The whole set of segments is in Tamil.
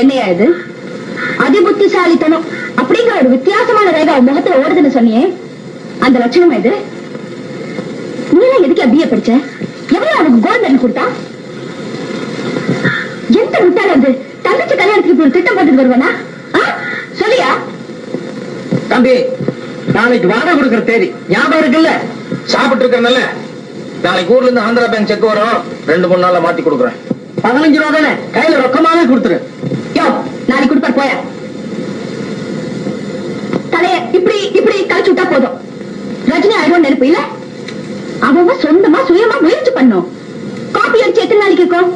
என்னையா இது? அதிபுத்திசாலித்தனம் அப்படிங்கிற ஒரு வித்தியாசமான ரேகா அவன் முகத்துல ஓடுதுன்னு சொன்னியே. அந்த லட்சணம் இது? நீ எதுக்கு பிஏ படிச்ச? எவ்வளவு அவனுக்கு கோல்ட் மெடல் கொடுத்தா? எந்த முட்டாள அது தங்கச்சி கல்யாணத்துக்கு இப்படி ஒரு திட்டம் போட்டு வருவானா? சொல்லியா? தம்பி நாளைக்கு வாடகை கொடுக்குற தேதி ஞாபகம் இருக்குல்ல? சாப்பிட்டு இருக்கறனால நாளைக்கு ஊர்ல இருந்து ஆந்திரா பேங்க் செக் வரும். ரெண்டு மூணு நாள்ல மாத்தி கொடுக்குறேன். பதினஞ்சு ரூபா தானே? கையில ரொக்கமா கொடுத்துரு யோ நாளைக்கு கொடுப்பார் போயா தலைய இப்படி இப்படி கழிச்சு விட்டா போதும். ரஜினி ஆயிரம் நெருப்பு இல்ல? அவன் சொந்தமா சுயமா முயற்சி பண்ணும். காப்பி அடிச்சு எத்தனை நாளைக்கு இருக்கும்?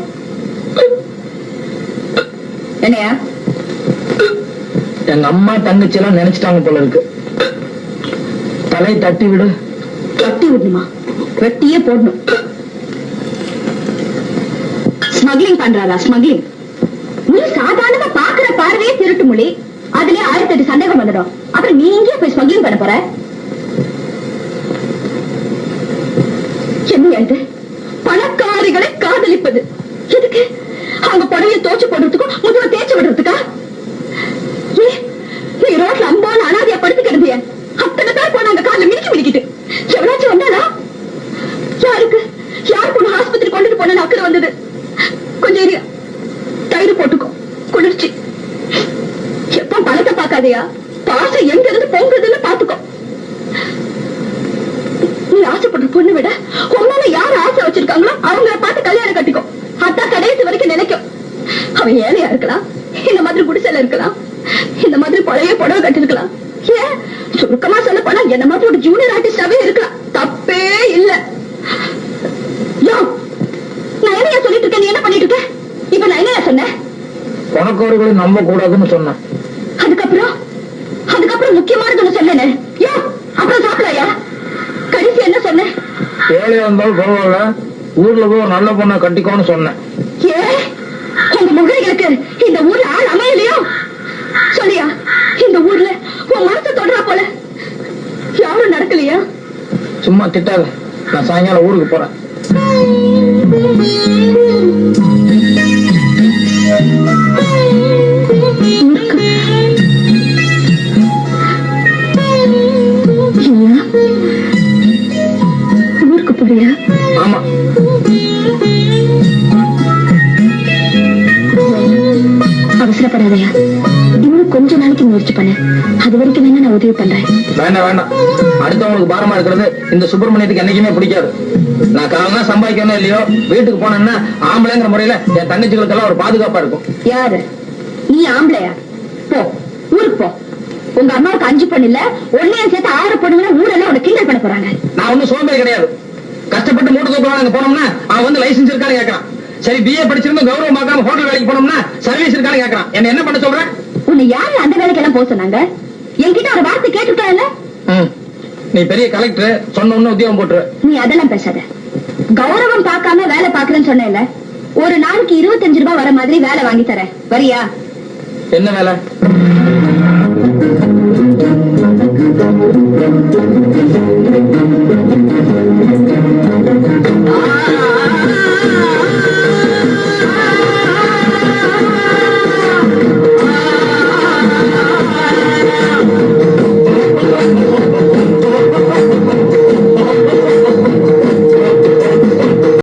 என்னையா? எங்க அம்மா தங்கச்சி எல்லாம் நினைச்சிட்டாங்க போல இருக்கு. தலை தட்டி விடு. கட்டி விடணுமா? வெட்டியே போடணும். ஸ்மக்லிங் பண்றாரா ஸ்மக்லிங் ஒரே திருட்டு மொழி அதுலயே ஆயிரத்தி எட்டு சந்தேகம் வந்துடும். அப்புறம் நீ போய் ஸ்மக்லிங் பண்ண போற? என்ன இது? பணக்காரிகளை காதலிப்பது. எதுக்கு? அவங்க புடவையை தோச்சு போடுறதுக்கும் முதுவை தேய்ச்சி விடுறதுக்கா? ஏ, நீ ரோட்ல அம்பான அனாதையா படுத்துக்கிறது அத்தனை பேர் போனாங்க கால்ல மிதிக்க மிதிக்கிட்டு. எவனாச்சும் வந்தானா யாருக்கு? யாருக்கு பொண்ணு ஆஸ்பத்திரி கொண்டுட்டு போன அக்கறை வந்தது? கதையா? பார்க்காதயா எங்க இருந்து பொங்குதுன்னு பாத்துக்கோ நீ ஆசைப்படுற பொண்ணு விட உன்னால யார் ஆசை வச்சிருக்காங்களோ அவங்கள பார்த்து கல்யாணம் கட்டிக்கோ. அதான் கடைசி வரைக்கும் நினைக்கும். அவன் ஏழையா இருக்கலாம் இந்த மாதிரி குடிசையில இருக்கலாம் இந்த மாதிரி பழைய புடவை கட்டிருக்கலாம் ஏன்? சுருக்கமா சொல்ல போனா என்ன மாதிரி ஒரு ஜூனியர் ஆர்டிஸ்டாவே இருக்கலாம். தப்பே இல்ல. யோ நான் என்னையா சொல்லிட்டு இருக்கேன்? நீ என்ன பண்ணிட்டு இருக்க? இப்ப நான் என்னையா சொன்னேன்? பணக்காரர்களை நம்ப கூடாதுன்னு சொன்னேன். அதுக்கப்புறம்? அதுக்கப்புறம் முக்கியமானது ஒண்ணு சொன்னேனே. யோ அப்புறம் சாப்பிடலையா? கடைசி என்ன சொன்னேன்? ஏழையா இருந்தாலும் பரவாயில்ல. ஊர்ல போய் நல்ல பொண்ணை கட்டிக்கோன்னு சொன்னேன். ஏ உங்க முகரிகளுக்கு இந்த ஊர்ல ஆள் அமையலையோ? சொல்லியா இந்த ஊர்ல உன் மனசை தொடரா போல. யாரும் நடக்கலையா? சும்மா திட்டாத. நான் சாயங்காலம் ஊருக்கு போறேன். ஊருக்கு ஆமா. அவசரப்படாதயா. இன்னும் கொஞ்ச நாளைக்கு முயற்சி பண்ணு. அது வரைக்கும் வேணா நான் உதவி பண்றேன். வேண்டாம் வேண்டாம். அடுத்தவங்களுக்கு பாரமா இருக்கிறது இந்த சுப்பிரமணியத்துக்கு என்னைக்குமே பிடிக்காது. நான் காலம்னா சம்பாதிக்கணும் இல்லையோ வீட்டுக்கு போனேன்னா ஆம்பளைங்கிற முறையில என் தங்கச்சிகளுக்கெல்லாம் ஒரு பாதுகாப்பா இருக்கும். யாரு? நீ ஆம்பளையா? போ ஊருக்கு போ. உங்க அம்மாவுக்கு அஞ்சு பொண்ணு இல்ல ஒன்னையும் சேர்த்து ஆறு பொண்ணுங்கள ஊரெல்லாம் உனக்கு கிண்டல் பண்ண போறாங்க. நான் ஒன்னும் சோம்பேறி கிடையாது. கஷ்டப்பட்டு மூட்டை தூக்கலாம் போனோம்னா அவன் வந்து லைசன்ஸ் இருக்கான்னு கேட்கறான். சரி பிஏ படிச்சிருந்தோம் கௌரவம் பார்க்காம ஹோட்டல் வேலைக்கு போனோம்னா சர்வீஸ் இருக்கான்னு கேட்கறான். என்ன என்ன பண்ண சொல்றேன் உன்னை யாரு அந்த வேலைக்கெல்லாம் போக சொன்னாங்க? என்கிட்ட ஒரு வார்த்தை கேட்டுருக்கல ம். நீ பெரிய கலெக்டர் சொன்ன உத்தியோகம் போட்டுரு. நீ அதெல்லாம் பேசாத. கௌரவம் பார்க்காம வேலை பாக்குறேன்னு சொன்னேன்ல. ஒரு நாளைக்கு இருபத்தஞ்சு ரூபாய் வர மாதிரி வேலை வாங்கி தரேன். வரியா? என்ன வேலை?